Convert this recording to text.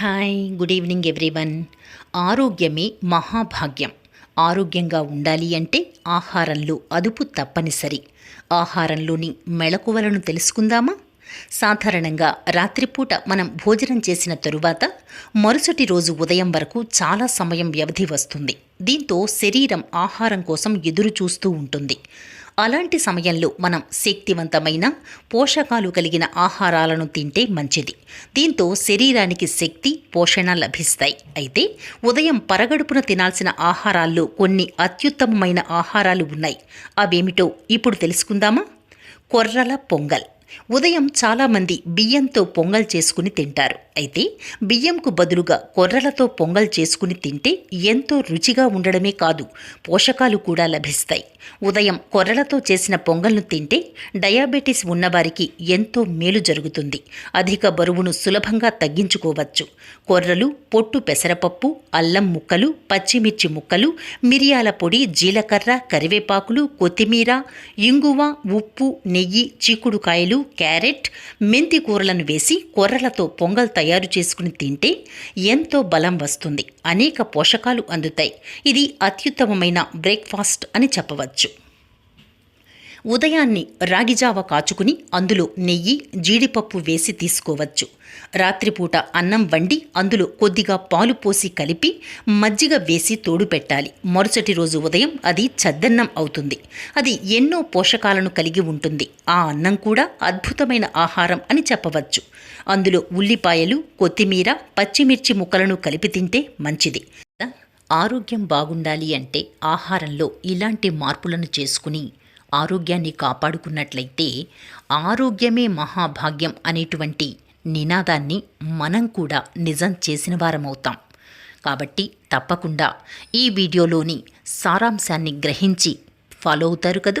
Hi good evening everyone ఆరోగ్యమే మహాభాగ్యం. ఆరోగ్యంగా ఉండాలి అంటే ఆహారంలో అదుపు తప్పనిసరి. ఆహారంలోని మెళకువలను తెలుసుకుందామా? సాధారణంగా రాత్రిపూట మనం భోజనం చేసిన తరువాత మరుసటి రోజు ఉదయం వరకు చాలా సమయం వ్యవధి వస్తుంది. దీంతో శరీరం ఆహారం కోసం ఎదురు చూస్తూ ఉంటుంది. అలాంటి సమయంలో మనం శక్తివంతమైన పోషకాలు కలిగిన ఆహారాలను తింటే మంచిది. దీంతో శరీరానికి శక్తి పోషణ లభిస్తాయి. అయితే ఉదయం పరగడుపున తినాల్సిన ఆహారాల్లో కొన్ని అత్యుత్తమమైన ఆహారాలు ఉన్నాయి. అవేమిటో ఇప్పుడు తెలుసుకుందామా? కొర్రల పొంగల్. ఉదయం చాలామంది బియ్యంతో పొంగల్ చేసుకుని తింటారు. అయితే బియ్యంకు బదులుగా కొర్రలతో పొంగల్ చేసుకుని తింటే ఎంతో రుచిగా ఉండడమే కాదు పోషకాలు కూడా లభిస్తాయి. ఉదయం కొర్రలతో చేసిన పొంగల్ను తింటే డయాబెటీస్ ఉన్నవారికి ఎంతో మేలు జరుగుతుంది. అధిక బరువును సులభంగా తగ్గించుకోవచ్చు. కొర్రలు పొట్టు పెసరపప్పు అల్లం ముక్కలు పచ్చిమిర్చి ముక్కలు మిరియాల పొడి జీలకర్ర కరివేపాకులు కొత్తిమీర ఇంగువ ఉప్పు నెయ్యి చీకుడుకాయలు క్యారెట్ మెంతి కూరలను వేసి కొర్రలతో పొంగల్ తయారు చేసుకుని తింటే ఎంతో బలం వస్తుంది. అనేక పోషకాలు అందుతాయి. ఇది అత్యుత్తమమైన బ్రేక్ఫాస్ట్ అని చెప్పవచ్చు. ఉదయాన్ని రాగిజావ కాచుకుని అందులో నెయ్యి జీడిపప్పు వేసి తీసుకోవచ్చు. రాత్రిపూట అన్నం వండి అందులో కొద్దిగా పాలు పోసి కలిపి మజ్జిగ వేసి తోడు పెట్టాలి. మరుసటి రోజు ఉదయం అది చద్దన్నం అవుతుంది. అది ఎన్నో పోషకాలను కలిగి ఉంటుంది. ఆ అన్నం కూడా అద్భుతమైన ఆహారం అని చెప్పవచ్చు. అందులో ఉల్లిపాయలు కొత్తిమీర పచ్చిమిర్చి ముక్కలను కలిపి తింటే మంచిది. ఆరోగ్యం బాగుండాలి అంటే ఆహారంలో ఇలాంటి మార్పులను చేసుకుని ఆరోగ్యాన్ని కాపాడుకున్నట్లయితే ఆరోగ్యమే మహాభాగ్యం అనేటువంటి నినాదాన్ని మనం కూడా నిజం చేసిన వారమవుతాం. కాబట్టి తప్పకుండా ఈ వీడియోలోని సారాంశాన్ని గ్రహించి ఫాలో అవుతారు కదూ?